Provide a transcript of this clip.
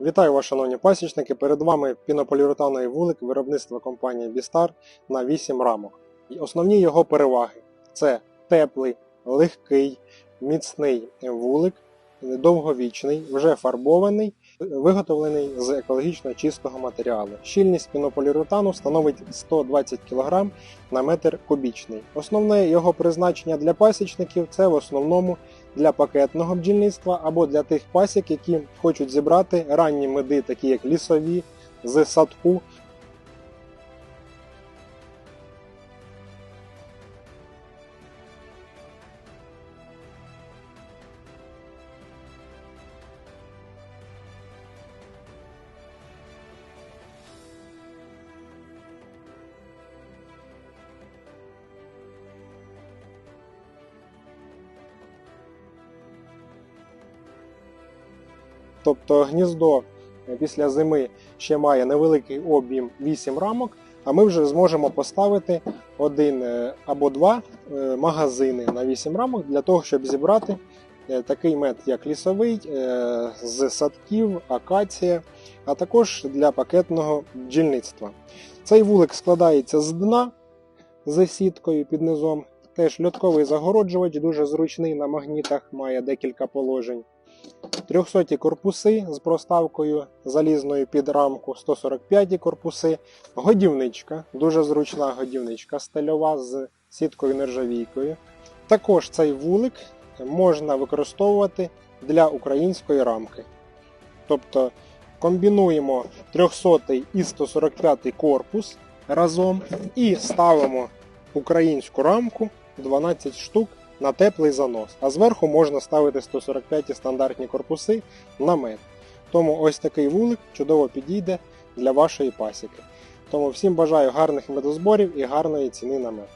Вітаю вас, шановні пасічники. Перед вами пінополіуретановий вулик виробництва компанії Бістар на 8 рамок. І Основні його переваги це теплий, легкий, міцний вулик, довговічний, вже фарбований, виготовлений з екологічно чистого матеріалу. Щільність пінополіуретану становить 120 кг на метр кубічний. Основне його призначення для пасічників це в основному для пакетного бджільництва або для тих пасік, які хочуть зібрати ранні меди, такі як лісові, з садку. Тобто гніздо е, після зими ще має невеликий об'єм 8 рамок, а ми вже зможемо поставити один е, або два е, магазини на 8 рамок для того, щоб зібрати такий мед, як лісовий, з садків, акація, а також для пакетного бджільництва. Цей вулик складається з дна з сіткою під низом. Теж льотковий загороджувач, дуже зручний на магнітах, має декілька положень. 300 корпуси з проставкою залізною під рамку, 145 корпуси, годівничка, дуже зручна годівничка стильова з сіткою нержавійкою. Також цей вулик можна використовувати для української рамки. Тобто комбінуємо 300 і 145 корпус разом і ставимо українську рамку 12 штук на теплий занос, а зверху можна ставити 145 стандартні корпуси на мед. Тому ось такий вулик чудово підійде для вашої пасіки. Тому всім бажаю гарних медозборів і гарної ціни на мед.